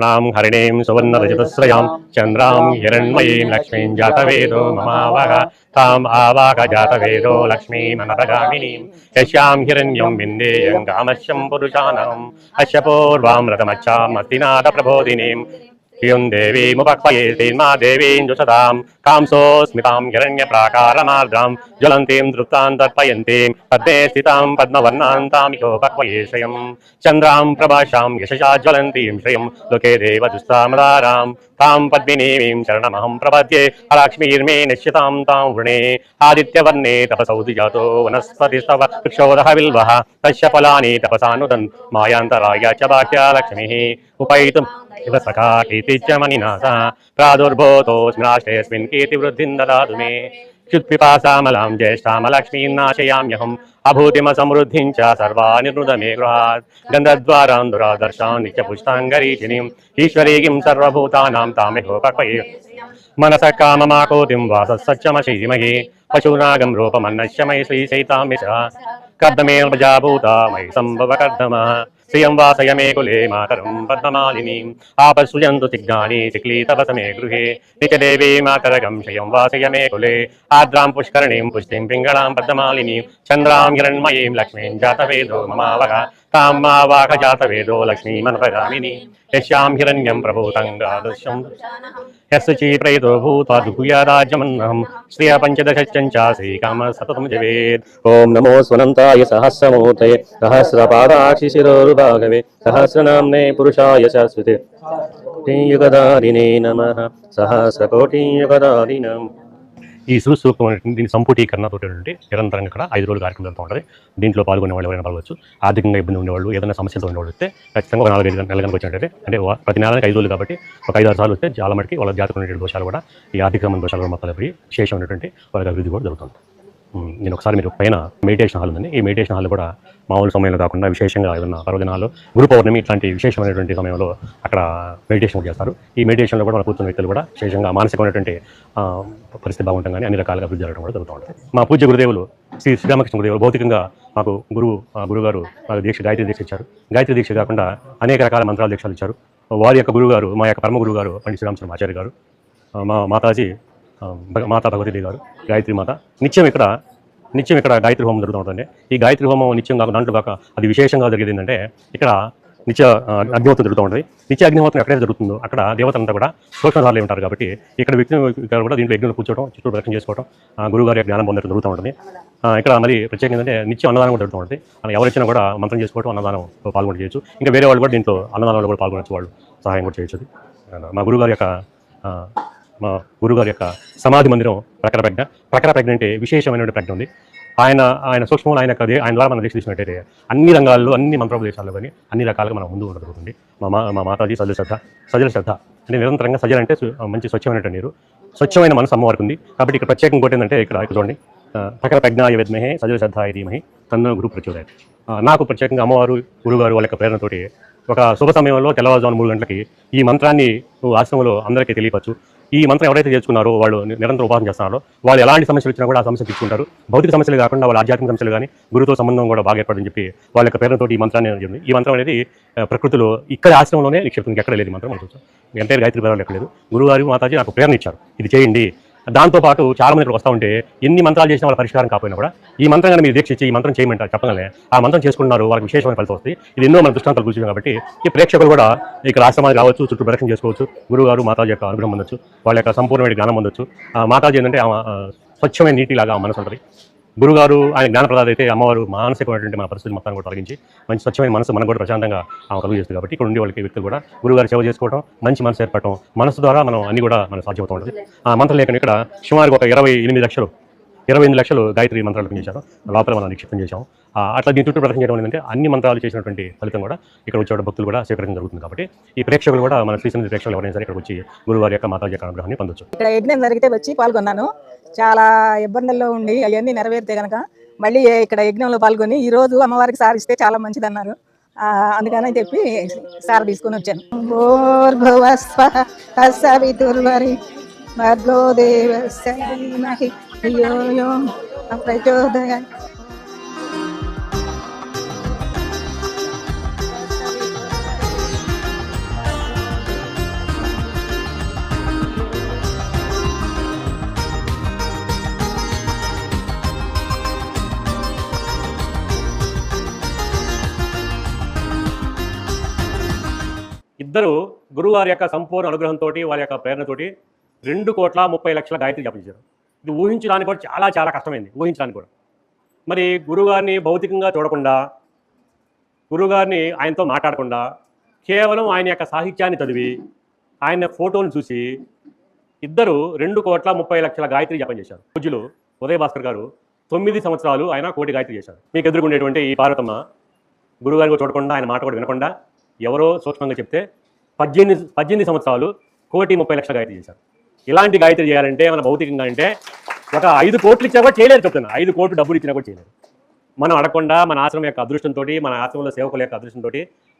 స్వర్ణాం హరిణీం సువర్ణరజతశ్రయాం చంద్రాం హిరణ్మయీం లక్ష్మీం జాతవేదో మమావహ తాం ఆవాహ జాతవేదో లక్ష్మీమనరగామినీం యశ్యాం హిరణ్యం విందేయం కామశ్యం పురుషాణం అశ్య రథమచ్చాం అస్తినాథ ప్రబోధినీం ह्रियं देवीमुपक्वये श्रीर्मा देवीं जुषतां कांसोऽस्मितां हिरण्यप्राकारमार्द्रां ज्वलन्तीं दृप्तां तर्पयन्तीं पद्मे स्थितां पद्मवर्णान्तामिकोपक्वये श्रियं चन्द्रां प्रभाषां यशसा ज्वलन्तीं श्रियं लोके देवदुस्तामदारां तां पद्मिनीं शरणमहं प्रपद्ये अलक्ष्मीर्मे निश्चितां तां वृणे आदित्यवर्णे तपसौधि जातो वनस्पतिस्तव वृक्षोदः बिल्वः तस्य फलानि तपसानुदन् मायान्तराय च वाक्या लक्ष्मीः ఉపైతం ఇవ సఖా కీర్తిజమని నాసా కీర్తి వృద్ధిం దాదు మే. క్షుత్పిపాసామలాం జ్యేష్ఠామలక్ష్మీం నాశయామ్యహం అభూతిమ సమృద్ధిం చ సర్వానిర్నుదమే గృహాత్. గంధద్వారాం దురాదర్శాం నిత్య నిత్యపుష్టాంగరీషిణీం ఈశ్వరీగిం సర్వభూతానాం తామిహోపక్వయే మనస కామమాకోతిం వాస వాససచ్చమశీమహి పశునాగం రూపమన్నశ్యమై శ్రీ శ్రీశైతామ్య కర్దమే ప్రజాభూతామై సంభవ కర్దమ శ్రియం వాసయమే కులే మాతరం పద్మమాలిని. ఆపశ్రుయంతు తిగ్నాని తిక్లీతవసమే గృహే. నిచదేవీ మాతరగం శ్రియం వాసయమే కులే. ఆద్రాం పుష్కరణీం పుష్టిం పింగళాం పద్మమాలిని. చంద్రాం హిరణ్మయీం లక్ష్మీం జాతవేదో మమావగా కామావాహజాతవేదో లక్ష్మీమన్వరామిని యశ్యాం హిరణ్యం ప్రభూతంగాదృశ్యం యస్చీ ప్రేతో భూతాద్భూయారాజ్యమన్నం శ్రియ పంచదశ్చాసి కామ సతతం జవేద్ ఓం నమో స్వనంతాయ సహస్రమూర్తయే సహస్రపాదాక్షి శిరోరుభాగవే సహస్రనామ్నే పురుషాయ శాశ్వతే యుగదారిణే నమ సహస్రకోటియుగదారిణం ఈ సురుసూక్తం అనేటువంటి దీని సంపూటీకరణ తోటి నిరంతరంగా ఇక్కడ ఐదు రోజులు కార్యక్రమం జరుగుతూ ఉంటుంది. దీంట్లో పాల్గొనే వాళ్ళు ఎవరైనా పాల్గొచ్చు ఆర్థికంగా ఇబ్బంది ఉండేవాళ్ళు ఏదైనా సమస్యలు ఉండేవాళ్ళు వస్తే ఖచ్చితంగా ఒక నాలుగైదు నెలలు కనుక వచ్చినట్లయితే అంటే ప్రతి నెలకి ఐదు రోజులు కాబట్టి ఒక ఐదు ఆరు సార్లు వస్తే చాలా మటుకి వాళ్ళ జాతకులు దోషాలు కూడా ఈ ఆర్థిక సంబంధ దోషాలు శేషం ఉన్నటువంటి వాళ్ళకి అభివృద్ధి కూడా జరుగుతుంది. నేను ఒకసారి మీరు పైన మెడిటేషన్ హాల్ ఉందండి. ఈ మెడిటేషన్ హాల్ కూడా మామూలు సమయంలో కాకుండా విశేషంగా ఏదైనా పర్వదినాలు గురు పౌర్ణమి ఇట్లాంటి విశేషమైనటువంటి సమయంలో అక్కడ మెడిటేషన్ కూడా చేస్తారు. ఈ మెడిటేషన్లో కూడా మన కూర్చున్న వ్యక్తులు కూడా విశేషంగా మానసికమైనటువంటి పరిస్థితి బాగుంటాం కానీ అన్ని రకాలుగా అభివృద్ధి జరగడం కూడా జరుగుతూ ఉంటుంది. మా పూజ్య గురుదేవులు శ్రీ శ్రీరామకృష్ణ గురుదేవులు భౌతికంగా మాకు గురువు గురుగారు మాకు దీక్ష గాయత్రి దీక్ష ఇచ్చారు. గాయత్రి దీక్ష కాకుండా అనేక రకాల మంత్రాల దీక్షలు ఇచ్చారు. వారి యొక్క గురుగారు మా యొక్క పరమ గురువు గారు పండిత శ్రీరామచంద్ర ఆచార్య గారు మా మాతాజీ మాతా భగవతి గారు గాయత్రి మాత. నిత్యం ఇక్కడ నిత్యం ఇక్కడ గాయత్రి హోమం జరుగుతూ ఉంటుంది ఈ గాయత్రి హోమం నిత్యం కాక దాంట్లో కాక అది విశేషంగా జరిగేది ఏంటంటే ఇక్కడ నిత్య అగ్నిహోత్రం జరుగుతూ ఉంటుంది. నిత్య అగ్నిహోత్రం ఎక్కడైతే జరుగుతుందో అక్కడ దేవతలంతా కూడా సూక్ష్మధారులు ఉంటారు కాబట్టి ఇక్కడ వ్యక్తి ఇక్కడ కూడా దీంట్లో యజ్ఞంలో కూర్చోవడం చుట్టూ దర్శనం చేసుకోవడం ఆ, యొక్క జ్ఞానం పొందడం జరుగుతూ ఉంటుంది. ఇక్కడ మరి ప్రత్యేకంగా ఏంటంటే నిత్యం అన్నదానం కూడా జరుగుతూ ఉంటుంది. ఎవరిచ్చినా కూడా మంత్రం చేసుకోవడం అన్నదానం పాల్గొని చేయొచ్చు. ఇంకా వేరే వాళ్ళు కూడా దీంట్లో అన్నదానంలో కూడా పాల్గొనవచ్చు వాళ్ళు. సహాయం కూడా చేయొచ్చు మా గురుగారి యొక్క మా గురుగారి యొక్క సమాధి మందిరం ప్రకర ప్రజ్ఞ ప్రకర ప్రజ్ఞ అంటే విశేషమైనటువంటి ప్రజ్ఞ ఉంది. ఆయన ఆయన సూక్ష్మం ఆయన కదే ఆయన ద్వారా మనం దీక్ష తీసుకున్నట్టయితే అన్ని రంగాల్లో అన్ని మంత్రప్రదేశాల్లో కానీ అన్ని రకాలుగా మనం ముందు ఉండగలుగుతుంది మా మా మాతాజీ సజల శ్రద్ధ సజల శ్రద్ధ అంటే నిరంతరంగా సజల అంటే మంచి స్వచ్ఛమైనటువంటి నీరు. స్వచ్ఛమైన మనసు అమ్మవారికి ఉంది. కాబట్టి ఇక్కడ ప్రత్యేకం ఇంకోటి ఏంటంటే ఇక్కడ ఇక్కడ చూడండి. ప్రకర ప్రజ్ఞాయ విద్మహే సజల శ్రద్ధాయ ధీమహి తన్న గురు ప్రచోదయ నాకు ప్రత్యేకంగా అమ్మవారు గురుగారు వాళ్ళ యొక్క ప్రేరణతోటి ఒక శుభ సమయంలో తెల్లవారుజాము మూడు గంటలకి ఈ మంత్రాన్ని ఆశ్రమంలో అందరికీ తెలియపచ్చు ఈ మంత్రం ఎవరైతే చేర్చుకున్నారో వాళ్ళు నిరంతరం ఉపాసన చేస్తున్నారో వాళ్ళు ఎలాంటి సమస్యలు వచ్చినా కూడా ఆ సమస్యలు తీసుకుంటారు భౌతిక సమస్యలు కాకుండా వాళ్ళ ఆధ్యాత్మిక సమస్యలు కానీ గురుతో సంబంధం కూడా బాగా ఏర్పడని చెప్పి వాళ్ళ యొక్క పేరుతో ఈ మంత్రాన్ని జరిగింది. ఈ మంత్రం అనేది ప్రకృతిలో ఇక్కడ ఆశ్రమంలోనే నిక్షిప్తుంది ఎక్కడ లేదు ఈ మంత్రం మనం చూస్తాం ఎంటైర్ గాయత్రి పేరు ఎక్కడ లేదు గురుగారు మాతాజీ నాకు ప్రేరణ ఇచ్చారు. ఇది చేయండి. దాంతో పాటు చాలా మంది ఇక్కడ వస్తూ ఉంటే ఎన్ని మంత్రాలు చేసినా వాళ్ళ పరిష్కారం కాకపోయినా కూడా ఈ మంత్రం కానీ మీరు దీక్ష ఇచ్చి ఈ మంత్రం చేయమంటారు చెప్పగానే ఆ మంత్రం చేసుకున్నారు వాళ్ళకి విశేషమైన ఫలితం వస్తుంది ఇది ఎన్నో మన దృష్టాంతాలు కూర్చున్నాం కాబట్టి ఈ ప్రేక్షకులు కూడా ఇక్కడ ఆశ్రమాలు రావచ్చు చుట్టూ ప్రదర్శన చేసుకోవచ్చు గురుగారు మాతాజీ యొక్క అనుగ్రహం పొందొచ్చు వాళ్ళ యొక్క సంపూర్ణమైన జ్ఞానం పొందొచ్చు. ఆ మాతాజీ ఏంటంటే ఆమె, స్వచ్ఛమైన నీటిలాగా మనసు ఉంటుంది. గురుగారు ఆయన జ్ఞానప్రదాలు అయితే అమ్మవారు మానసికమైనటువంటి మన పరిస్థితి మొత్తాన్ని కూడా తొలగించి మంచి స్వచ్ఛమైన మనసు మనం కూడా ప్రశాంతంగా ఆమె కలుగు చేస్తుంది కాబట్టి ఇక్కడ ఉండే వాళ్ళకి వ్యక్తులు కూడా గురుగారు సేవ చేసుకోవడం మంచి మనసు ఏర్పడటం మనసు ద్వారా మనం అన్ని కూడా మనం సాధ్యమవుతూ ఉంటుంది. ఆ మంత్రం లేకుండా ఇక్కడ సుమారు ఒక ఇరవై ఎనిమిది లక్షలు ఇరవై ఎనిమిది లక్షలు గాయత్రి మంత్రాలు పనిచేశారు లోపల మనం నిక్షిప్తం చేశాం అట్లా దీని చుట్టూ ప్రదర్శన చేయడం ఏంటంటే అన్ని మంత్రాలు చేసినటువంటి ఫలితం కూడా ఇక్కడ వచ్చే భక్తులు కూడా స్వీకరించడం జరుగుతుంది కాబట్టి ఈ ప్రేక్షకులు కూడా మన శ్రీ ప్రేక్షకులు ఎవరైనా సరే ఇక్కడ వచ్చి గురువారి యొక్క మాతాజీ యొక్క అనుగ్రహాన్ని పొందొచ్చు. ఇక్కడ యజ్ఞం జరిగితే వచ్చి పాల్గొన్నాను. చాలా ఇబ్బందుల్లో ఉండి అవన్నీ నెరవేరితే కనుక మళ్ళీ ఇక్కడ యజ్ఞంలో పాల్గొని ఈ రోజు అమ్మవారికి సార్ ఇస్తే చాలా మంచిది అన్నారు ఆ, అందుకని చెప్పి సార్ తీసుకొని వచ్చాను. భూర్భువస్వ భర్గో దేవస్య ధియో గురువారి యొక్క సంపూర్ణ అనుగ్రహంతో వారి యొక్క ప్రేరణతోటి రెండు కోట్ల ముప్పై లక్షల గాయత్రి జపించారు ఇది ఊహించడానికి కూడా చాలా చాలా కష్టమైంది ఊహించడానికి కూడా. మరి గురుగారిని భౌతికంగా చూడకుండా గురుగారిని ఆయనతో మాట్లాడకుండా కేవలం ఆయన యొక్క సాహిత్యాన్ని చదివి ఆయన ఫోటోని చూసి ఇద్దరు రెండు కోట్ల ముప్పై లక్షల గాయత్రి జపం చేశారు. పూజ్యులు ఉదయ భాస్కర్ గారు తొమ్మిది సంవత్సరాలు ఆయన కోటి గాయత్రి చేశారు. మీకు ఎదుర్కొనేటువంటి ఈ పార్వతమ్మ గురుగారిని చూడకుండా ఆయన మాట కూడా వినకుండా ఎవరో సూక్ష్మంగా చెప్తే పద్దెనిమిది పద్దెనిమిది సంవత్సరాలు కోటి ముప్పై లక్షల గాయత్రి చేశారు. ఇలాంటి గాయత్రి చేయాలంటే మన భౌతికంగా అంటే ఒక ఐదు కోట్లు ఇచ్చినా కూడా చేయలేదు చెప్తున్నా. ఐదు కోట్లు డబ్బులు ఇచ్చినా కూడా చేయలేదు మనం అడగకుండా మన ఆశ్రమం యొక్క అదృష్టంతో మన ఆశ్రమంలో సేవకుల యొక్క అదృష్టంతో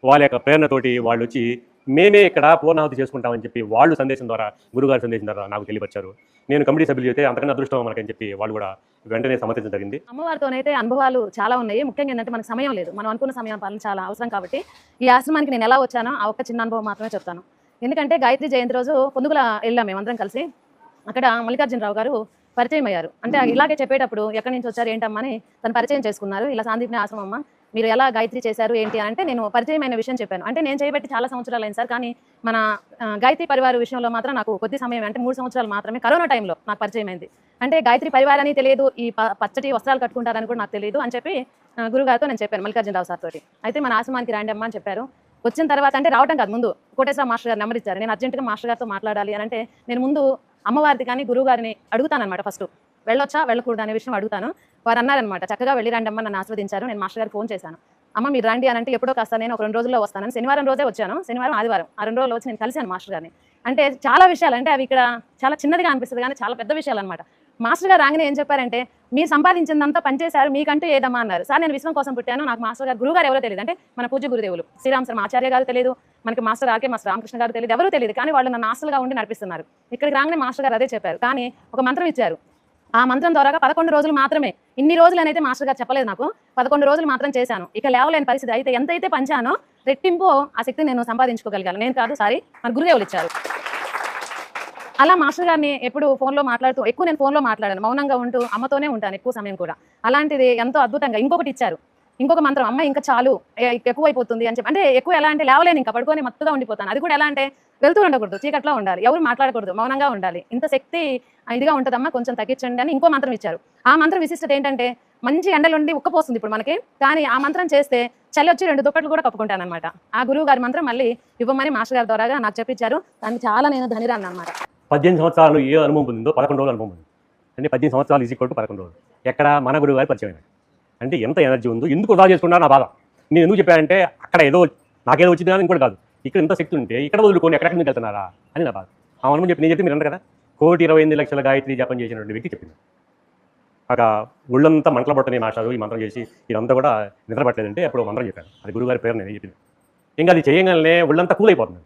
వాళ్ళ యొక్క ప్రేరణతోటి వాళ్ళు వచ్చి మేమే ఇక్కడ పూర్ణాహుతి చేసుకుంటామని చెప్పి వాళ్ళు సందేశం ద్వారా గురుగారి సందేశం ద్వారా నాకు తెలియపరిచారు. నేను కమిటీ సభ్యులు అయితే అంతకన్నా అదృష్టం మనకని చెప్పి వాళ్ళు కూడా వెంటనే సమ్మతించడం జరిగింది. అమ్మవారితోనైతే అనుభవాలు చాలా ఉన్నాయి. ముఖ్యంగా ఏంటంటే మనకు సమయం లేదు. మనం అనుకున్న సమయం పాలన చాలా అవసరం కాబట్టి ఈ ఆశ్రమానికి నేను ఎలా వచ్చానో ఆ ఒక్క చిన్న అనుభవం మాత్రమే చెప్తాను. ఎందుకంటే గాయత్రి జయంతి రోజు పొందుగుల వెళ్ళాం మేమందరం కలిసి. అక్కడ మల్లికార్జునరావు గారు పరిచయం అయ్యారు అంటే ఇలాగే చెప్పేటప్పుడు ఎక్కడి నుంచి వచ్చారు ఏంటమ్మా అని తను పరిచయం చేసుకున్నారు. ఇలా సాందీప్ని ఆశ్రమం అమ్మ. మీరు ఎలా గాయత్రి చేశారు ఏంటి అని అంటే నేను పరిచయమైన విషయం చెప్పాను. అంటే నేను చేయబట్టి చాలా సంవత్సరాలు అయింది సార్ కానీ మన గాయత్రి పరివార విషయంలో మాత్రం నాకు కొద్ది సమయం అంటే మూడు సంవత్సరాలు మాత్రమే కరోనా టైంలో నాకు పరిచయం అయింది అంటే గాయత్రి పరివారం అని తెలియదు ఈ పచ్చటి వస్త్రాలు కట్టుకుంటారని కూడా నాకు తెలియదు అని చెప్పి గురుగారితో నేను చెప్పాను మల్లికార్జునరావు సార్ తోటి. అయితే మన ఆశ్రమానికి రాండి అమ్మ అని చెప్పారు. వచ్చిన తర్వాత అంటే రావటం కాదు ముందు కోటేశ్వర మాస్టర్ గారు నెంబర్ ఇచ్చారు. నేను అర్జెంటుగా మాస్టర్ గారితో మాట్లాడాలి అని అంటే నేను ముందు అమ్మవారిది కానీ గురువు గారిని అడుగుతాను ఫస్ట్. వెళ్ళొచ్చా? వెళ్ళకూడదు అనే విషయం అడుగుతాను. వారు అన్నారనమాట చక్కగా వెళ్ళి రండి అమ్మ నన్ను ఆస్వాదించారు నేను మాస్టర్ గారికి ఫోన్ చేశాను. అమ్మ మీరు రండి అని అంటే ఎప్పుడో కాస్త నేను ఒక రెండు రోజుల్లో వస్తానని శనివారం రోజే వచ్చాను. శనివారం ఆదివారం ఆ రెండు రోజులు వచ్చి నేను కలిశాను మాస్టర్ గారిని. అంటే చాలా విషయాలు అంటే అవి ఇక్కడ చాలా చిన్నదిగా అనిపిస్తుంది కానీ చాలా పెద్ద విషయాలు అనమాట మాస్టర్ గారు రాగానే ఏం చెప్పారంటే మీరు సంపాదించిందంతా పనిచేశారు మీకంటూ ఏదమ్మా అన్నారు. సార్ నేను విశ్వం కోసం పుట్టాను. నాకు మాస్టర్ గారు గురువు గారు ఎవరో తెలియదు అంటే మన పూజ గురుదేవులు. శ్రీరామ్ శర్మ ఆచార్య గారు తెలియదు మనకి మాస్టర్ ఆర్కే మాస్టర్ రామకృష్ణ గారు తెలియదు ఎవరూ తెలియదు కానీ వాళ్ళు నన్ను ఆస్తులుగా ఉండి నడిపిస్తున్నారు. ఇక్కడికి రాగానే మాస్టర్ గారు అదే చెప్పారు. కానీ ఒక మంత్రం ఇచ్చారు. ఆ మంత్రం ద్వారా పదకొండు రోజులు మాత్రమే. ఇన్ని రోజులు అయితే మాస్టర్ గారు చెప్పలేదు నాకు. పదకొండు రోజులు మాత్రం చేశాను. ఇక లేవలేని పరిస్థితి. అయితే ఎంతైతే పంచానో రెట్టింపు ఆ శక్తిని నేను సంపాదించుకోగలిగాను. నేను కాదు సారీ మన గురుదేవులు ఇచ్చారు. అలా మాస్టర్ గారిని ఎప్పుడు ఫోన్లో మాట్లాడుతూ ఎక్కువ నేను ఫోన్లో మాట్లాడాను. మౌనంగా ఉంటూ అమ్మతోనే ఉంటాను ఎక్కువ సమయం కూడా. అలాంటిది ఎంతో అద్భుతంగా ఇంకొకటి ఇచ్చారు. ఇంకొక మంత్రం అమ్మ ఇంకా చాలు ఎక్కువైపోతుంది ఎక్కువ అయిపోతుంది అని చెప్పి అంటే ఎక్కువ ఎలా అంటే లేవలేను ఇంకా పడుకొని మత్తుగా ఉండిపోతాను. అది కూడా ఎలా అంటే వెళ్తూ ఉండకూడదు చీకట్లో ఉండాలి ఎవరు మాట్లాడకూడదు మౌనంగా ఉండాలి. ఇంత శక్తి ఇదిగా ఉంటుందమ్మా కొంచెం తగ్గించండి అని ఇంకో మంత్రం ఇచ్చారు. ఆ మంత్రం విశిష్టత ఏంటంటే మంచి ఎండలుండి ఉక్కపోస్తుంది ఇప్పుడు మనకి కానీ ఆ మంత్రం చేస్తే చలి వచ్చి రెండు దుప్పట్లు కూడా కప్పుకుంటాను అనమాట ఆ గురువు గారి మంత్రం మళ్ళీ ఇవ్వమని మాస్టర్ గారి ద్వారా నాకు చెప్పించారు దాన్ని చాలా నేను ధనిరాను అనమాట పద్దెనిమిది సంవత్సరాలు ఏ అనుభవం పొందిందో పదకొండు రోజులు అనుభవం ఉంది అంటే పద్దెనిమిది సంవత్సరాలు ఈజీ కొట్టు పదకొండు రోజులు. ఎక్కడ మన గురువు గారి పరిచయం అంటే ఎంత ఎనర్జీ ఉందో ఎందుకు వృధా చేసుకున్నా నా బాధ. నేను ఎందుకు చెప్పానంటే అక్కడ ఏదో నాకేదో వచ్చింది కానీ ఇంకోటి కాదు. ఇక్కడ ఎంత శక్తి ఉంటే ఇక్కడ వదులుకొని ఎక్కడెక్కడ నుంచి వెళ్తున్నారా? అని నా బాధ. ఆ చెప్పి నేను చెప్పి మీరు అన్నారు కదా? కోటి ఇరవై ఎనిమిది లక్షల గాయత్రి జపం చేసినటువంటి వ్యక్తి చెప్పింది. ఒక ఒళ్ళంతా మంటలు పట్టని మాట్లాడు ఈ మంత్రం చేసి ఇదంతా కూడా నిద్రపట్టలేదంటే అప్పుడు మంత్రం చెప్పాను అది గురుగారి పేరు నేను చెప్పింది. ఇంకా అది చేయగానే ఒళ్ళంతా కూల్ అయిపోతుంది.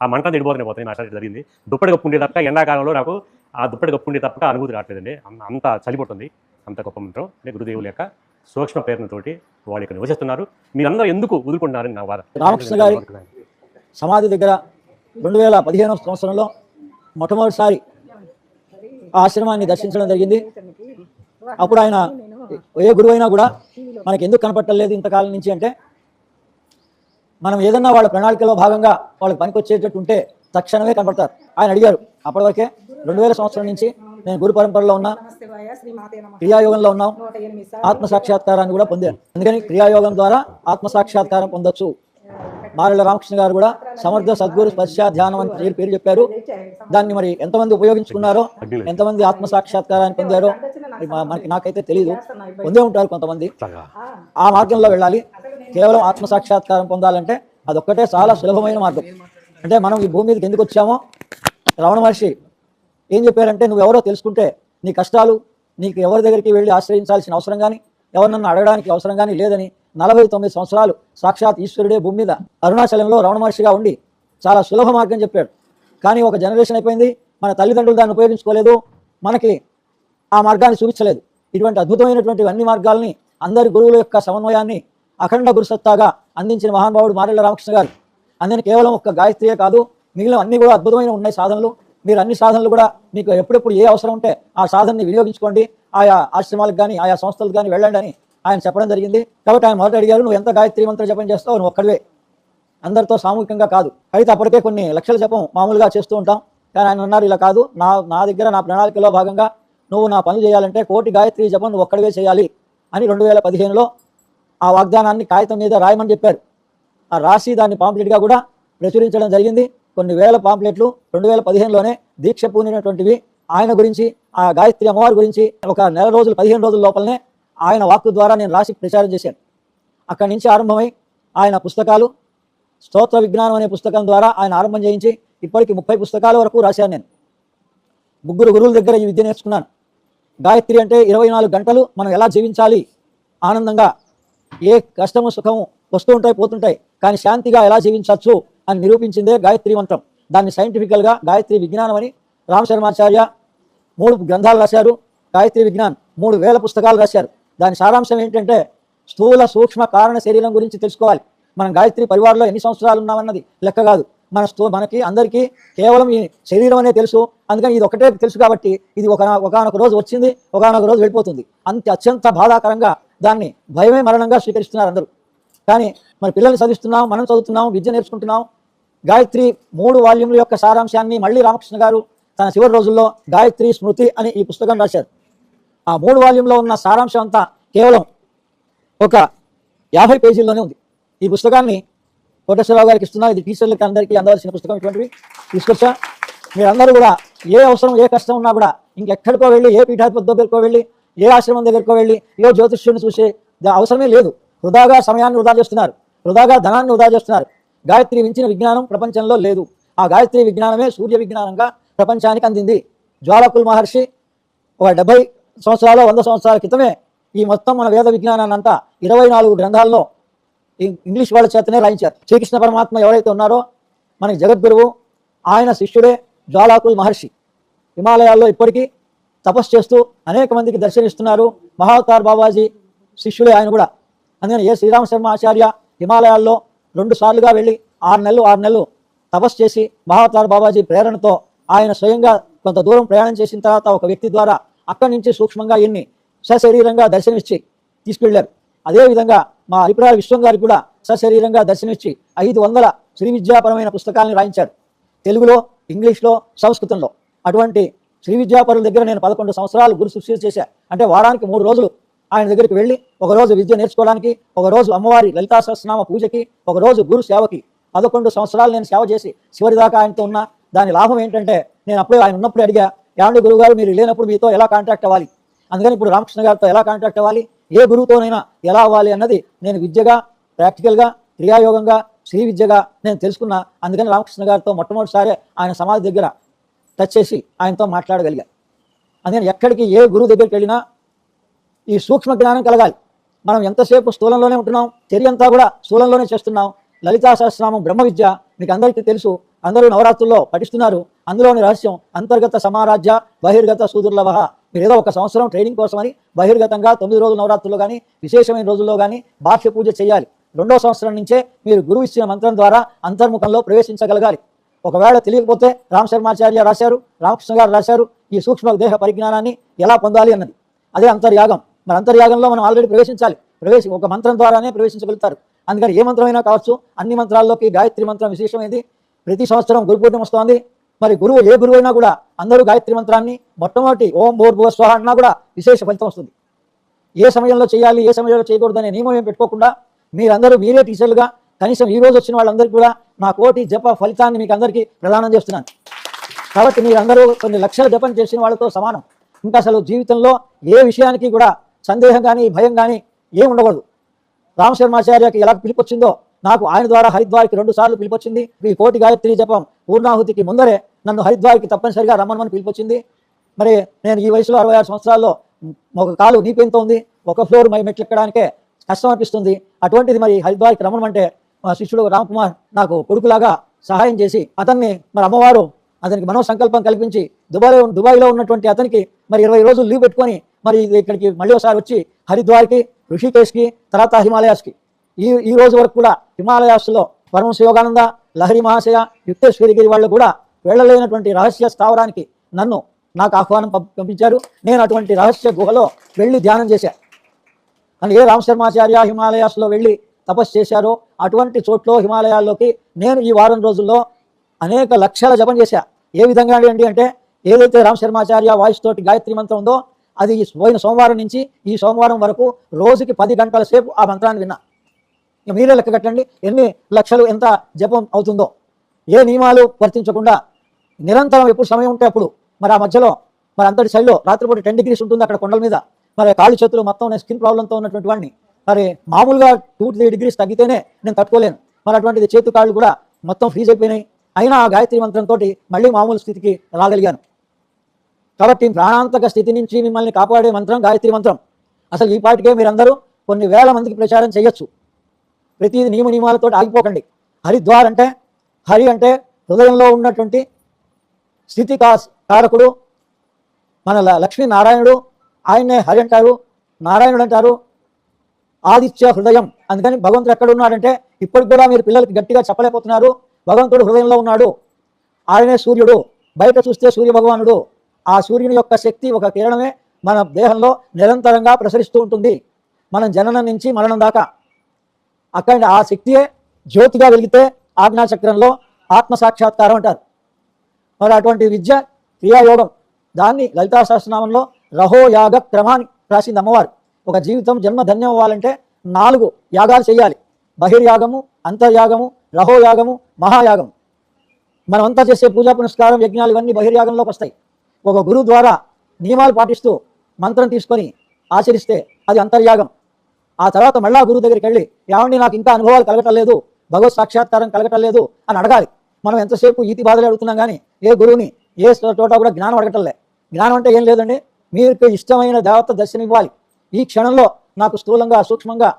ఆ మంట తిడిపోతూనే పోతుంది మాస్టర్ జరిగింది. దుప్పటి కప్పుండే తప్ప ఎండాకాలంలో నాకు ఆ దుప్పటి కప్పుండే తప్ప అనుభూతి రావట్లేదండి. అంత చలిపోతుంది అంత గొప్ప మంత్రం. అంటే గురుదేవుల యొక్క సూక్ష్మ ప్రేరణతోటి వాళ్ళు ఇక్కడ నివసిస్తున్నారు. మీరందరూ ఎందుకు వదులుకుంటున్నారని నా వాదన రామకృష్ణ గారు సమాధి దగ్గర రెండు వేల పదిహేనవ సంవత్సరంలో మొట్టమొదటిసారి ఆశ్రమాన్ని దర్శించడం జరిగింది. అప్పుడు ఆయన ఏ గురువు అయినా కూడా మనకి ఎందుకు కనపట్టలేదు ఇంతకాలం నుంచి అంటే మనం ఏదన్నా వాళ్ళ ప్రణాళికలో భాగంగా వాళ్ళకి పనికొచ్చేటట్టు ఉంటే తక్షణమే కనపడతారు. ఆయన అడిగారు అప్పటివరకే రెండు వేల సంవత్సరం నుంచి నేను గురు పరంపరలో ఉన్నా క్రియాయోగంలో ఉన్నాం ఆత్మ సాక్షాత్కారాన్ని కూడా పొందాను. అందుకని క్రియాయోగం ద్వారా ఆత్మ సాక్షాత్కారం పొందొచ్చు. మారెళ్ళ రామకృష్ణ గారు కూడా సమర్థ సద్గురు స్పర్శ ధ్యానం అని పేరు పేరు చెప్పారు. దాన్ని మరి ఎంతమంది ఉపయోగించుకున్నారో ఎంతమంది ఆత్మ సాక్షాత్కారాన్ని పొందారో మనకి నాకైతే తెలియదు పొందే ఉంటారు కొంతమంది. ఆ మార్గంలో వెళ్ళాలి. కేవలం ఆత్మ సాక్షాత్కారం పొందాలంటే అదొక్కటే చాలా సులభమైన మార్గం. అంటే మనం ఈ భూమి మీదకి ఎందుకు వచ్చామో? రమణ మహర్షి ఏం చెప్పారంటే నువ్వు ఎవరో తెలుసుకుంటే నీ కష్టాలు నీకు ఎవరి దగ్గరికి వెళ్ళి ఆశ్రయించాల్సిన అవసరం కానీ ఎవరినన్నా అడగడానికి అవసరం కానీ లేదని నలభై తొమ్మిది సంవత్సరాలు సాక్షాత్ ఈశ్వరుడే భూమి మీద అరుణాచలంలో రమణ మహర్షిగా ఉండి చాలా సులభ మార్గం చెప్పాడు. కానీ ఒక జనరేషన్ అయిపోయింది మన తల్లిదండ్రులు దాన్ని ఉపయోగించుకోలేదు మనకి ఆ మార్గాన్ని చూపించలేదు. ఇటువంటి అద్భుతమైనటువంటి అన్ని మార్గాల్ని అందరి గురువుల యొక్క సమన్వయాన్ని అఖండ గురుసత్తాగా అందించిన మహానుభావుడు మారెళ్ళ రామకృష్ణ గారు. అందుకని కేవలం ఒక్క గాయత్రియే కాదు మిగిలిన అన్ని కూడా అద్భుతమైన ఉన్నాయి సాధనలు. మీరు అన్ని సాధనలు కూడా మీకు ఎప్పుడెప్పుడు ఏ అవసరం ఉంటే ఆ సాధనని వినియోగించుకోండి. ఆయా ఆశ్రమాలకు కానీ ఆయా సంస్థలకు కానీ వెళ్ళండి అని ఆయన చెప్పడం జరిగింది. కాబట్టి ఆయన మొదట అడిగారు నువ్వు ఎంత గాయత్రి మంత్ర జపం చేస్తావు నువ్వు ఒక్కడివే. అందరితో సామూహికంగా కాదు. అయితే అప్పటికే కొన్ని లక్షల జపం మామూలుగా చేస్తూ ఉంటాం. కానీ ఆయన అన్నారు ఇలా కాదు. నా నా దగ్గర నా ప్రణాళికలో భాగంగా నువ్వు నా పనులు చేయాలంటే కోటి గాయత్రి జపం నువ్వు ఒక్కడివే చేయాలి అని రెండు వేల పదిహేనులో ఆ వాగ్దానాన్ని కాగితం మీద రాయమని చెప్పారు. ఆ రాసి దాన్ని పాంప్లెట్గా కూడా ప్రచురించడం జరిగింది. కొన్ని వేల పాంప్లెట్లు రెండు వేల పదిహేనులోనే దీక్ష పూనినటువంటివి. ఆయన గురించి ఆ గాయత్రి అమ్మవారి గురించి ఒక నెల రోజులు పదిహేను రోజుల లోపలనే ఆయన వాక్కు ద్వారా నేను రాసి ప్రచారం చేశాను. అక్కడి నుంచి ఆరంభమై ఆయన పుస్తకాలు స్తోత్ర విజ్ఞానం అనే పుస్తకం ద్వారా ఆయన ఆరంభం చేయించి ఇప్పటికి ముప్పై పుస్తకాల వరకు రాశాను నేను. ముగ్గురు గురువుల దగ్గర ఈ విద్య నేర్చుకున్నాను. గాయత్రి అంటే ఇరవై నాలుగు గంటలు మనం ఎలా జీవించాలి? ఆనందంగా ఏ కష్టము సుఖము వస్తూ ఉంటాయి పోతుంటాయి కానీ శాంతిగా ఎలా జీవించవచ్చు అని నిరూపించిందే గాయత్రి మంత్రం. దాన్ని సైంటిఫికల్గా గాయత్రి విజ్ఞానం అని రామశర్మాచార్య మూడు గ్రంథాలు రాశారు. గాయత్రి విజ్ఞాన్ మూడు వేల పుస్తకాలు రాశారు. దాని సారాంశం ఏంటంటే స్థూల సూక్ష్మ కారణ శరీరం గురించి తెలుసుకోవాలి. మనం గాయత్రి పరివారంలో ఎన్ని సంవత్సరాలు ఉన్నామన్నది లెక్క కాదు. మన స్థూ మనకి అందరికీ కేవలం ఈ శరీరం అనే తెలుసు. అందుకని ఇది ఒకటే తెలుసు కాబట్టి ఇది ఒక ఒకనొక రోజు వచ్చింది ఒకనొక రోజు వెళ్ళిపోతుంది. అంత అత్యంత బాధాకరంగా దాన్ని భయమే మరణంగా స్వీకరిస్తున్నారు అందరూ. కానీ మన పిల్లల్ని చదివిస్తున్నాం మనం చదువుతున్నాం విద్య నేర్చుకుంటున్నాం. గాయత్రి మూడు వాల్యూమ్ల యొక్క సారాంశాన్ని మళ్ళీ రామకృష్ణ గారు తన చివరి రోజుల్లో గాయత్రి స్మృతి అని ఈ పుస్తకం రాశారు. ఆ మూడు వాల్యూంలో ఉన్న సారాంశం అంతా కేవలం ఒక యాభై పేజీల్లోనే ఉంది. ఈ పుస్తకాన్ని కోటేశ్వరరావు గారికి ఇస్తున్నా ఇది టీచర్లకి అందరికీ అందవలసిన పుస్తకం ఇటువంటివి. తీసుకొచ్చా? మీరందరూ కూడా ఏ అవసరం ఏ కష్టం ఉన్నా కూడా ఇంకెక్కడికో వెళ్ళి ఏ పీఠాధిపతి దగ్గరకో వెళ్ళి ఏ ఆశ్రమం దగ్గరకో వెళ్ళి ఏ జ్యోతిష్యుని చూసే అవసరమే లేదు. వృధాగా సమయాన్ని వృధా చేస్తున్నారు. వృధాగా ధనాన్ని వృధా చేస్తున్నారు. గాయత్రి మించిన విజ్ఞానం ప్రపంచంలో లేదు. ఆ గాయత్రి విజ్ఞానమే సూర్య విజ్ఞానంగా ప్రపంచానికి అందింది. జ్వాలకుల్ మహర్షి ఒక డెబ్బై సంవత్సరాలు వంద సంవత్సరాల క్రితమే ఈ మొత్తం మన వేద విజ్ఞానాన్ని అంతా ఇరవై నాలుగు గ్రంథాల్లో ఇంగ్లీష్ వాళ్ళ చేతనే రాయించారు. శ్రీకృష్ణ పరమాత్మ ఎవరైతే ఉన్నారో మనకి జగద్గురువు ఆయన శిష్యుడే జ్వాలాకుల్ మహర్షి. హిమాలయాల్లో ఇప్పటికీ తపస్సు చేస్తూ అనేక మందికి దర్శనిస్తున్నారు మహావతార్ బాబాజీ శిష్యుడే ఆయన కూడా. అందుకని ఏ శ్రీరామ శర్మ ఆచార్య హిమాలయాల్లో రెండు సార్లుగా వెళ్ళి ఆరు నెలలు ఆరు నెలలు తపస్సు చేసి మహావతార్ బాబాజీ ప్రేరణతో ఆయన స్వయంగా కొంత దూరం ప్రయాణం చేసిన తర్వాత ఒక వ్యక్తి ద్వారా అక్కడి నుంచి సూక్ష్మంగా ఎన్ని సశరీరంగా దర్శనమిచ్చి తీసుకెళ్ళారు. అదేవిధంగా మా హరిప్రాయ విశ్వం గారికి కూడా సశరీరంగా దర్శనమిచ్చి ఐదు వందల శ్రీ విద్యాపరమైన పుస్తకాలను రాయించారు. తెలుగులో ఇంగ్లీష్లో సంస్కృతంలో. అటువంటి శ్రీ విద్యాపరుల దగ్గర నేను పదకొండు సంవత్సరాలు గురు శిష్యులు చేశాను అంటే వారానికి మూడు రోజులు ఆయన దగ్గరికి వెళ్ళి ఒక రోజు విద్య నేర్చుకోవడానికి ఒక రోజు అమ్మవారి లలితా సహస్రనామ పూజకి ఒక రోజు గురు సేవకి పదకొండు సంవత్సరాలు నేను సేవ చేసి చివరిదాకా ఆయనతో ఉన్నా. దాని లాభం ఏంటంటే నేను అప్పుడే ఆయన ఉన్నప్పుడు అడిగా ఏమండి గురువు గారు మీరు లేనప్పుడు మీతో ఎలా కాంటాక్ట్ అవ్వాలి? అందుకని ఇప్పుడు రామకృష్ణ గారితో ఎలా కాంటాక్ట్ అవ్వాలి? ఏ గురువుతోనైనా ఎలా అవ్వాలి అన్నది నేను విద్యగా ప్రాక్టికల్గా క్రియాయోగంగా శ్రీ విద్యగా నేను తెలుసుకున్నా. అందుకని రామకృష్ణ గారితో మొట్టమొదటిసారి ఆయన సమాధి దగ్గర టచ్ చేసి ఆయనతో మాట్లాడగలిగా. అందుకని ఎక్కడికి ఏ గురువు దగ్గరికి వెళ్ళినా ఈ సూక్ష్మ జ్ఞానం కలగాలి. మనం ఎంతసేపు స్థూలంలోనే ఉంటున్నాం? చర్య అంతా కూడా స్థూలంలోనే చేస్తున్నాం. లలితా సహస్రనామం బ్రహ్మ విద్య మీకు అందరికీ తెలుసు. అందరూ నవరాత్రుల్లో పఠిస్తున్నారు. అందులోని రహస్యం అంతర్గత సమారాజ్య బహిర్గత సూదుర్లభ మీరు ఏదో ఒక సంవత్సరం ట్రైనింగ్ కోసమని బహిర్గతంగా తొమ్మిది రోజుల నవరాత్రుల్లో కానీ విశేషమైన రోజుల్లో కానీ బాహ్య పూజ చేయాలి. రెండో సంవత్సరం నుంచే మీరు గురువు ఇచ్చిన మంత్రం ద్వారా అంతర్ముఖంలో ప్రవేశించగలగాలి. ఒకవేళ తెలియకపోతే రామ్ శర్మాచార్య రాశారు రామకృష్ణ గారు రాశారు ఈ సూక్ష్మ దేహ పరిజ్ఞానాన్ని ఎలా పొందాలి అన్నది. అదే అంతర్యాగం. మరి అంతర్యాగంలో మనం ఆల్రెడీ ప్రవేశించాలి. ప్రవేశ ఒక మంత్రం ద్వారానే ప్రవేశించగలుగుతారు. అందుకని ఏ మంత్రమైనా కావచ్చు అన్ని మంత్రాల్లోకి గాయత్రి మంత్రం విశేషమైంది. ప్రతి సంవత్సరం గురు పూర్ణిమ వస్తోంది. మరి గురువు ఏ గురువు అయినా కూడా అందరూ గాయత్రి మంత్రాన్ని మొట్టమొదటి ఓం భూర్భువ స్వాహ అన్నా కూడా విశేష ఫలితం వస్తుంది. ఏ సమయంలో చేయాలి ఏ సమయంలో చేయకూడదు అనే నియమం ఏం పెట్టుకోకుండా మీరందరూ మీరే టీచర్లుగా కనీసం ఈ రోజు వచ్చిన వాళ్ళందరికీ కూడా నా కోటి జప ఫలితాన్ని మీకు అందరికీ ప్రదానం చేస్తున్నాను. కాబట్టి మీరందరూ కొన్ని లక్షల జపం చేసిన వాళ్ళతో సమానం. ఇంకా అసలు జీవితంలో ఏ విషయానికి కూడా సందేహం కానీ భయం కానీ ఏం ఉండకూడదు. రామశర్మాచార్యకి ఎలా పిలిపొచ్చిందో నాకు ఆయన ద్వారా హరిద్వార్కి రెండు సార్లు పిలిపొచ్చింది. ఈ కోటి గాయత్రి జపం పూర్ణాహుతికి ముందరే నన్ను హరిద్వార్కి తప్పనిసరిగా రమ్మనమని పిలిపొచ్చింది. మరి నేను ఈ వయసులో అరవై ఆరు సంవత్సరాల్లో ఒక కాలు నీపెంతో ఉంది ఒక ఫ్లోర్ మై మెట్లు ఎక్కడానికే కష్టం అనిపిస్తుంది అటువంటిది మరి హరిద్వార్కి రమ్మనమంటే మా శిష్యుడు రామ్కుమార్ నాకు కొడుకులాగా సహాయం చేసి అతన్ని మరి అమ్మవారు అతనికి మనో సంకల్పం కల్పించి దుబాయ్లో దుబాయ్లో ఉన్నటువంటి అతనికి మరి ఇరవై రోజులు లీవ్ పెట్టుకొని మరి ఇది ఇక్కడికి మళ్ళీ ఒకసారి వచ్చి హరిద్వార్కి ఋషికేశ్కి తర్వాత హిమాలయాస్కి ఈ ఈ రోజు వరకు కూడా హిమాలయాస్లో పరమశ యోగానంద లహరి మహాశయ యుక్తేశ్వరిగిరి వాళ్ళు కూడా వెళ్ళలేనటువంటి రహస్య స్థావరానికి నన్ను నాకు ఆహ్వానం పంపించారు. నేను అటువంటి రహస్య గుహలో వెళ్ళి ధ్యానం చేశాను అని ఏ రామశర్మాచార్య హిమాలయాస్లో వెళ్ళి తపస్సు చేశారో అటువంటి చోట్ల హిమాలయాల్లోకి నేను ఈ వారం రోజుల్లో అనేక లక్షల జపం చేశా. ఏ విధంగా అండి అంటే ఏదైతే రామ్ శర్మాచార్య వాయిస్ తోటి గాయత్రి మంత్రం ఉందో అది పోయిన సోమవారం నుంచి ఈ సోమవారం వరకు రోజుకి పది గంటల సేపు ఆ మంత్రాన్ని విన్నా. మీరే లెక్క కట్టండి. ఎన్ని లక్షలు ఎంత జపం అవుతుందో. ఏ నియమాలు వర్తించకుండా నిరంతరం ఎప్పుడు సమయం ఉంటే అప్పుడు మరి ఆ మధ్యలో మరి అంతటి శైలిలో రాత్రిపూట టెన్ డిగ్రీస్ ఉంటుంది అక్కడ కొండల మీద. మరి కాళ్ళు చేతులు మొత్తం నేను స్కిన్ ప్రాబ్లంతో ఉన్నటువంటి వాడిని. మరి మామూలుగా టూ త్రీ డిగ్రీస్ తగ్గితేనే నేను తట్టుకోలేను. మరి అటువంటిది చేతు కాళ్ళు కూడా మొత్తం ఫ్రీజ్ అయిపోయినాయి. అయినా ఆ గాయత్రి మంత్రంతో మళ్ళీ మామూలు స్థితికి రాగలిగాను. కాబట్టి ప్రాణాంతక స్థితి నుంచి మిమ్మల్ని కాపాడే మంత్రం గాయత్రి మంత్రం. అసలు ఈ పాటికే మీరందరూ కొన్ని వేల మందికి ప్రచారం చేయొచ్చు. ప్రతిదీ నియమ నియమాలతో ఆగిపోకండి. హరిద్వార్ అంటే హరి అంటే హృదయంలో ఉన్నటువంటి స్థితి కారకుడు మన ల- లక్ష్మీనారాయణుడు ఆయన్నే హరి అంటారు నారాయణుడు అంటారు ఆదిత్య హృదయం. అందుకని భగవంతుడు ఎక్కడ ఉన్నాడంటే ఇప్పటికి కూడా మీరు పిల్లలకి గట్టిగా చెప్పలేకపోతున్నారు. భగవంతుడు హృదయంలో ఉన్నాడు. ఆయనే సూర్యుడు. బయట చూస్తే సూర్య భగవానుడు ఆ సూర్యుని యొక్క శక్తి ఒక కిరణమే మన దేహంలో నిరంతరంగా ప్రసరిస్తూ ఉంటుంది. మనం జననం నుంచి మరణం దాకా అక్కడ ఆ శక్తియే జ్యోతిగా వెలిగితే ఆజ్ఞాచక్రంలో ఆత్మ సాక్షాత్కారం అంటారు. మరి అటువంటి విద్య క్రియాయోగం దాన్ని లలితా సహస్రనామంలో రహోయాగ క్రమాన్ని రాసింది అమ్మవారు. ఒక జీవితం జన్మ ధన్యం అవ్వాలంటే నాలుగు యాగాలు చేయాలి. బహిర్యాగము అంతర్యాగము రహోయాగము మహాయాగము. మనమంతా చేసే పూజా పునస్కారం యజ్ఞాలు ఇవన్నీ బహిర్యాగంలోకి వస్తాయి. ఒక గురువు ద్వారా నియమాలు పాటిస్తూ మంత్రం తీసుకొని ఆచరిస్తే అది అంతర్యాగం. ఆ తర్వాత మళ్ళా గురువు దగ్గరికి వెళ్ళి ఏమండి నాకు ఇంకా అనుభవాలు కలగటం లేదు భగవత్ సాక్షాత్కారం కలగటం లేదు అని అడగాలి. మనం ఎంతసేపు ఈతి బాధలు అడుగుతున్నాం కానీ ఏ గురువుని ఏ చోట కూడా జ్ఞానం అడగటంలే జ్ఞానం అంటే ఏం లేదండి మీకు ఇష్టమైన దేవత దర్శనం ఇవ్వాలి ఈ క్షణంలో నాకు స్థూలంగా సూక్ష్మంగా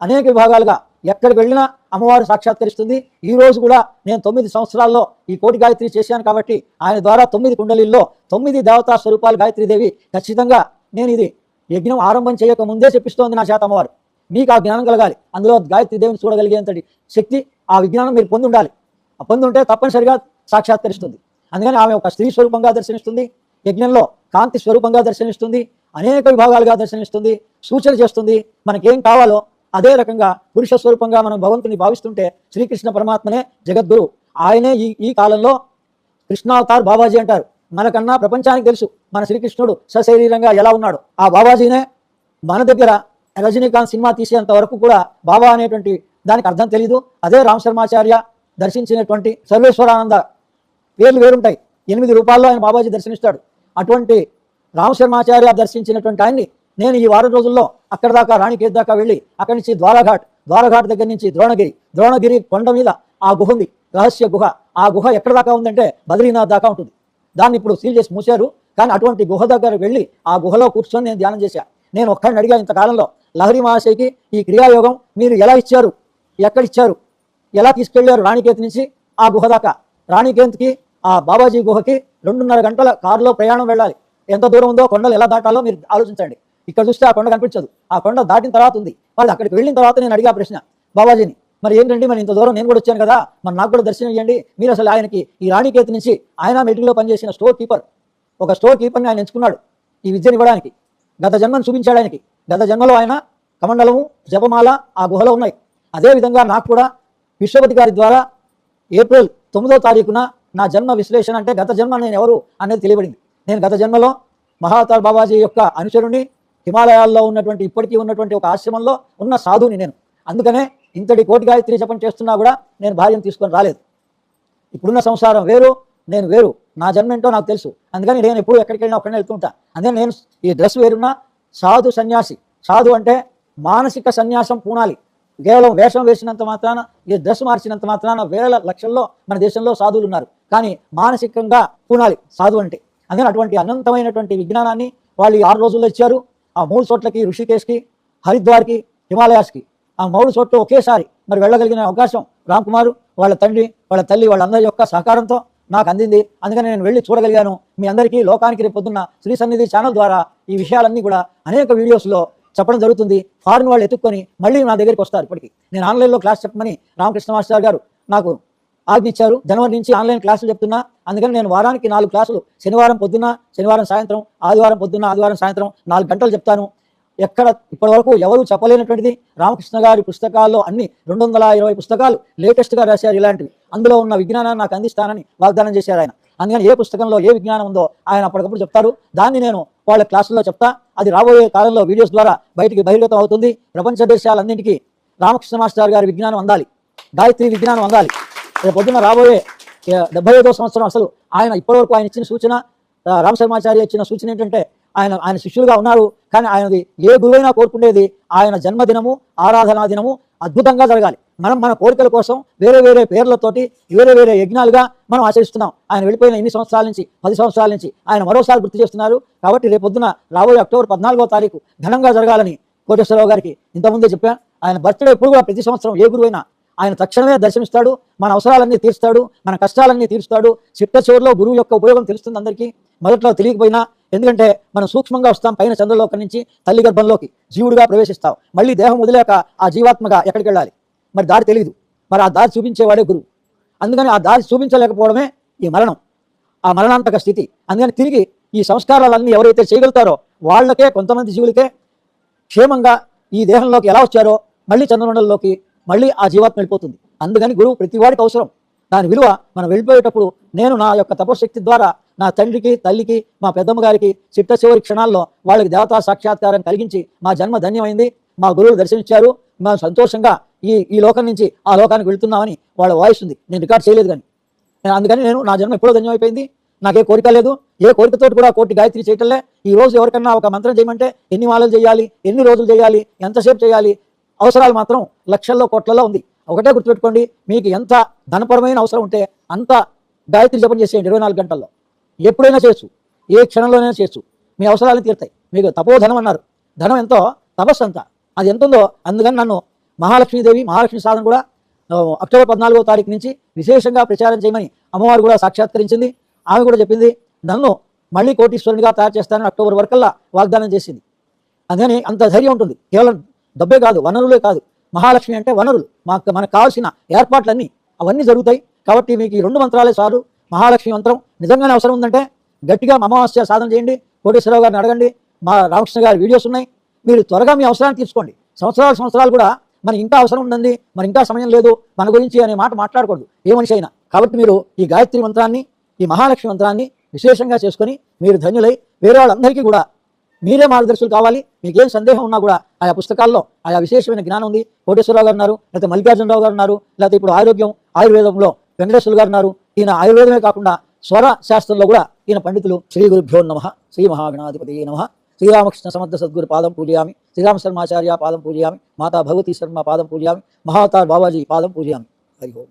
అనేక విభాగాలుగా ఎక్కడికి వెళ్ళినా అమ్మవారు సాక్షాత్కరిస్తుంది. ఈ రోజు కూడా నేను తొమ్మిది సంవత్సరాల్లో ఈ కోటి గాయత్రి చేశాను కాబట్టి ఆయన ద్వారా తొమ్మిది కుండలిల్లో తొమ్మిది దేవతా స్వరూపాలు గాయత్రీదేవి ఖచ్చితంగా నేను ఇది యజ్ఞం ఆరంభం చేయక ముందే చెప్పిస్తోంది నా చేత అమ్మవారు. మీకు ఆ జ్ఞానం కలగాలి. అందులో గాయత్రి దేవుని చూడగలిగేంతటి శక్తి ఆ విజ్ఞానం మీరు పొంది ఉండాలి ఆ పొంది ఉంటే తప్పనిసరిగా సాక్షాత్కరిస్తుంది. అందుకని ఆమె ఒక స్త్రీ స్వరూపంగా దర్శనిస్తుంది యజ్ఞంలో కాంతి స్వరూపంగా దర్శనిస్తుంది అనేక విభాగాలుగా దర్శనిస్తుంది సూచన చేస్తుంది. మనకేం కావాలో అదే రకంగా పురుష స్వరూపంగా మనం భగవంతుని భావిస్తుంటే శ్రీకృష్ణ పరమాత్మనే జగద్గురు. ఆయనే ఈ ఈ కాలంలో కృష్ణావతార్ బాబాజీ అంటారు. మనకన్నా ప్రపంచానికి తెలుసు మన శ్రీకృష్ణుడు సశరీరంగా ఎలా ఉన్నాడు. ఆ బాబాజీనే మన దగ్గర రజనీకాంత్ సినిమా తీసేంత వరకు కూడా బాబా అనేటువంటి దానికి అర్థం తెలియదు అదే రామ్ శర్మాచార్య దర్శించినటువంటి సర్వేశ్వరానంద పేర్లు వేరుంటాయి. ఎనిమిది రూపాయల్లో ఆయన బాబాజీ దర్శనిస్తాడు. అటువంటి రామశర్మాచార్య దర్శించినటువంటి ఆయన్ని నేను ఈ వారం రోజుల్లో అక్కడ దాకా రాణికేత్ దాకా వెళ్ళి అక్కడి నుంచి ద్వారఘాట్ ద్వారఘాట్ దగ్గర నుంచి ద్రోణగిరి ద్రోణగిరి కొండ మీద ఆ గుహ ఉంది రహస్య గుహ ఆ గుహ ఎక్కడ దాకా ఉందంటే బద్రీనాథ్ దాకా ఉంటుంది. దాన్ని ఇప్పుడు సీల్ చేసి మూసారు కానీ అటువంటి గుహ దగ్గర వెళ్ళి ఆ గుహలో కూర్చొని నేను ధ్యానం చేశా. నేను ఒక్కడిని అడిగా ఇంతకాలంలో. లహరి మహాశయకి ఈ క్రియాయోగం మీరు ఎలా ఇచ్చారు? ఎక్కడిచ్చారు? ఎలా తీసుకెళ్ళారు రాణికేత్ నుంచి? ఆ గుహ దాకా. రాణికేత్కి ఆ బాబాజీ గుహకి రెండున్నర గంటల కారులో ప్రయాణం వెళ్ళాలి. ఎంత దూరం ఉందో కొండలు ఎలా దాటాలో మీరు ఆలోచించండి. ఇక్కడ చూస్తే ఆ కొండ కనిపించదు. ఆ కొండ దాటిన తర్వాత ఉంది. వాళ్ళు అక్కడికి వెళ్ళిన తర్వాత నేను అడిగా ప్రశ్న బాబాజీని మరి ఏంటండి? మరి ఇంత దూరం నేను కూడా వచ్చాను కదా. మరి నాకు కూడా దర్శనం ఇవ్వండి మీరు అసలు ఆయనకి ఈ రాణికేత్ నుంచి ఆయన మెట్రిలో పనిచేసిన స్టోర్ కీపర్. ఒక స్టోర్ కీపర్ని ఆయన ఎంచుకున్నాడు ఈ విద్యను ఇవ్వడానికి. గత జన్మను చూపించాడు ఆయనకి గత జన్మలో ఆయన కమండలము జపమాల ఆ గుహలో ఉన్నాయి. అదేవిధంగా నాకు కూడా విశ్వపతి గారి ద్వారా ఏప్రిల్ తొమ్మిదో తారీఖున నా జన్మ విశ్లేషణ అంటే గత జన్మ నేను ఎవరు అనేది తెలియబడింది. నేను గత జన్మలో మహావతార్ బాబాజీ యొక్క అనుచరుణ్ణి హిమాలయాల్లో ఉన్నటువంటి ఇప్పటికీ ఉన్నటువంటి ఒక ఆశ్రమంలో ఉన్న సాధుని నేను. అందుకనే ఇంతటి కోటి గాయత్రి జపం చేస్తున్నా కూడా నేను భార్యను తీసుకొని రాలేదు. ఇప్పుడున్న సంసారం వేరు నేను వేరు. నా జన్మ ఏంటో నాకు తెలుసు. అందుకని నేను ఎప్పుడు ఎక్కడికి వెళ్ళినా ఒక్కడే వెళ్తుంటా. అందుకని నేను ఈ డ్రెస్ వేరున్నా సాధు సన్యాసి. సాధు అంటే మానసిక సన్యాసం పూనాలి. కేవలం వేషం వేసినంత మాత్రాన ఈ డ్రెస్ మార్చినంత మాత్రాన వేల లక్షల్లో మన దేశంలో సాధువులు ఉన్నారు. కానీ మానసికంగా పూనాలి సాధు అంటే. అందుకని అటువంటి అనంతమైనటువంటి విజ్ఞానాన్ని వాళ్ళు ఆరు రోజుల్లో ఇచ్చారు. ఆ మూడు చోట్లకి ఋషికేశ్కి హరిద్వార్కి హిమాలయాస్కి. ఆ మూడు చోట్ల ఒకేసారి మరి వెళ్ళగలిగిన అవకాశం రామ్ కుమారు వాళ్ళ తండ్రి వాళ్ళ తల్లి వాళ్ళందరి యొక్క సహకారంతో నాకు అందింది. అందుకని నేను వెళ్ళి చూడగలిగాను. మీ అందరికీ లోకానికి రేపు పొద్దున్న శ్రీ సన్నిధి ఛానల్ ద్వారా ఈ విషయాలన్నీ కూడా అనేక వీడియోస్లో చెప్పడం జరుగుతుంది. ఫారిన్ వాళ్ళు ఎత్తుక్కొని మళ్ళీ నా దగ్గరికి వస్తారు ఇప్పటికి. నేను ఆన్లైన్లో క్లాస్ చెప్పమని రామకృష్ణ మాస్టర్ గారు నాకు ఆజ్ఞ జనవరి నుంచి ఆన్లైన్ క్లాసులు చెప్తున్నా. అందుకని నేను వారానికి నాలుగు క్లాసులు శనివారం పొద్దున్న శనివారం సాయంత్రం ఆదివారం పొద్దున్న ఆదివారం సాయంత్రం నాలుగు గంటలు చెప్తాను. ఎక్కడ ఇప్పటివరకు ఎవరు చెప్పలేనటువంటిది రామకృష్ణ గారి పుస్తకాల్లో అన్ని రెండు వందల ఇరవై పుస్తకాలు లేటెస్ట్గా రాశారు ఇలాంటివి. అందులో ఉన్న విజ్ఞానాన్ని నాకు అందిస్తానని వాగ్దానం చేశారు ఆయన. అందుకని ఏ పుస్తకంలో ఏ విజ్ఞానం ఉందో ఆయన అప్పటికప్పుడు చెప్తారు. దాన్ని నేను వాళ్ళ క్లాసుల్లో చెప్తా. అది రాబోయే కాలంలో వీడియోస్ ద్వారా బయటికి బహిర్గతం అవుతుంది. ప్రపంచ దేశాలన్నింటికీ రామకృష్ణ మాస్టర్ గారి విజ్ఞానం అందాలి. గాయత్రి విజ్ఞానం అందాలి. రేపు పొద్దున్న రాబోయే డెబ్బై ఐదో సంవత్సరం అసలు ఆయన ఇప్పటివరకు ఆయన ఇచ్చిన సూచన రామశర్మాచార్య ఇచ్చిన సూచన ఏంటంటే ఆయన ఆయన శిష్యులుగా ఉన్నారు. కానీ ఆయనది ఏ గురువైనా కోరుకునేది ఆయన జన్మదినము ఆరాధనా దినము అద్భుతంగా జరగాలి. మనం మన కోరికల కోసం వేరే వేరే పేర్లతోటి వేరే వేరే యజ్ఞాలుగా మనం ఆచరిస్తున్నాం. ఆయన వెళ్ళిపోయిన ఎన్ని సంవత్సరాల నుంచి? పది సంవత్సరాల నుంచి. ఆయన మరోసారి గుర్తు చేస్తున్నారు. కాబట్టి రేపొద్దున రాబోయే అక్టోబర్ పద్నాలుగో తారీఖు ఘనంగా జరగాలని కోటేశ్వరరావు గారికి ఇంతకుముందే చెప్పాను ఆయన బర్త్డే ఎప్పుడు కూడా ప్రతి సంవత్సరం ఏ గురువైనా ఆయన తక్షణమే దర్శనమిస్తాడు మన అవసరాలన్నీ తీరుస్తాడు మన కష్టాలన్నీ తీరుస్తాడు. చిట్ట చివరిలో గురువు యొక్క ఉపయోగం తెలుస్తుంది అందరికీ. మొదట్లో తెలియకపోయినా ఎందుకంటే మనం సూక్ష్మంగా వస్తాం పైన చంద్రలోకం నుంచి తల్లి గర్భంలోకి. జీవుడిగా ప్రవేశిస్తాం. మళ్ళీ దేహం వదిలేక ఆ జీవాత్మగా ఎక్కడికి వెళ్ళాలి? మరి దారి తెలియదు మరి ఆ దారి చూపించేవాడే గురువు. అందుకని ఆ దారి చూపించలేకపోవడమే ఈ మరణం. ఆ మరణాంతక స్థితి. అందుకని తిరిగి ఈ సంస్కారాలన్నీ ఎవరైతే చేయగలుగుతారో వాళ్ళకే కొంతమంది జీవులకే క్షేమంగా ఈ దేహంలోకి ఎలా వచ్చారో మళ్ళీ చంద్రమండలంలోకి మళ్ళీ ఆ జీవాత్మ వెళ్ళిపోతుంది. అందుకని గురువు ప్రతివాడికి అవసరం. దాని విలువ మనం వెళ్ళిపోయేటప్పుడు నేను నా యొక్క తపశక్తి ద్వారా నా తండ్రికి తల్లికి మా పెద్దమ్మ గారికి చిట్ట చివరి క్షణాల్లో వాళ్ళకి దేవతా సాక్షాత్కారం కలిగించి మా జన్మ ధన్యమైంది. మా గురువులు దర్శనించారు మేము సంతోషంగా ఈ ఈ లోకం నుంచి ఆ లోకానికి వెళ్తున్నామని వాళ్ళ వాయిస్ ఉంది. నేను రికార్డ్ చేయలేదు కానీ. నేను అందుకని నేను నా జన్మ ఎప్పుడో ధన్యమైపోయింది. నాకే కోరిక లేదు. ఏ కోరికతోటి కూడా కోటి గాయత్రి చేయటంలే ఈ రోజు ఎవరికన్నా ఒక మంత్రం చేయమంటే ఎన్ని మాలలు చేయాలి? ఎన్ని రోజులు చేయాలి? ఎంతసేపు చేయాలి? అవసరాలు మాత్రం లక్షల్లో కోట్లలో ఉంది. ఒకటే గుర్తుపెట్టుకోండి మీకు ఎంత ధనపరమైన అవసరం ఉంటే అంత గాయత్రి జపం చేసేయండి ఇరవై నాలుగు గంటల్లో. ఎప్పుడైనా చేయొచ్చు. ఏ క్షణంలోనైనా చేయొచ్చు. మీ అవసరాలు తీరుతాయి. మీకు తపోధనం అన్నారు. ధనం ఎంతో? తపస్సు అంత. అది ఎంత ఉందో అందుకని నన్ను మహాలక్ష్మీదేవి మహాలక్ష్మి సాధన కూడా అక్టోబర్ పద్నాలుగో తారీఖు నుంచి విశేషంగా ప్రచారం చేయమని అమ్మవారు కూడా సాక్షాత్కరించింది. ఆమె కూడా చెప్పింది నన్ను మళ్ళీ కోటీశ్వరునిగా తయారు చేస్తానని అక్టోబర్ వరకల్లా వాగ్దానం చేసింది. అందుకని అంత ధైర్యం ఉంటుంది. కేవలం డబ్బే కాదు వనరులే కాదు. మహాలక్ష్మి అంటే వనరులు. మాకు మనకు కావాల్సిన ఏర్పాట్లన్నీ అవన్నీ జరుగుతాయి. కాబట్టి మీకు ఈ రెండు మంత్రాలే చాలు. మహాలక్ష్మి మంత్రం నిజంగానే అవసరం ఉందంటే గట్టిగా అమావాస్య సాధన చేయండి. కోటేశ్వరరావు గారిని అడగండి. మా రామకృష్ణ గారి వీడియోస్ ఉన్నాయి. మీరు త్వరగా మీ అవసరాన్ని తీర్చుకోండి. సంవత్సరాలు సంవత్సరాలు కూడా మనకి ఇంకా అవసరం ఉందండి. మరి ఇంకా సమయం లేదు. మన గురించి అనే మాట మాట్లాడకూడదు. ఏ మనిషి అయినా. కాబట్టి మీరు ఈ గాయత్రి మంత్రాన్ని ఈ మహాలక్ష్మి మంత్రాన్ని విశేషంగా చేసుకొని మీరు ధన్యులై వేరే వాళ్ళందరికీ కూడా మీరే మార్గదర్శకులు కావాలి. మీకు ఏం సందేహం ఉన్నా కూడా ఆయా పుస్తకాల్లో ఆయా విశేషమైన జ్ఞానం ఉంది. కోటేశ్వరరావు గారు ఉన్నారు లేకపోతే మల్లికార్జునరావు గారు ఉన్నారు లేకపోతే ఇప్పుడు ఆరోగ్యం ఆయుర్వేదంలో వెంకటేశ్వరులు గారు ఉన్నారు. ఈయన ఆయుర్వేదమే కాకుండా స్వర శాస్త్రంలో కూడా ఈయన పండితులు శ్రీ గురుభ్యో నమ శ్రీ మహాగణాధిపతి నమ. శ్రీరామకృష్ణ సమర్థ సద్గురు పాదం పూజయామి శ్రీరామ శర్మాచార్య పాదం పూజయామి మాతా భగవతి శర్మ పాదం పూజయామి మహావతార్ బాబాజీ పాదం పూజయామి. హరి ఓం.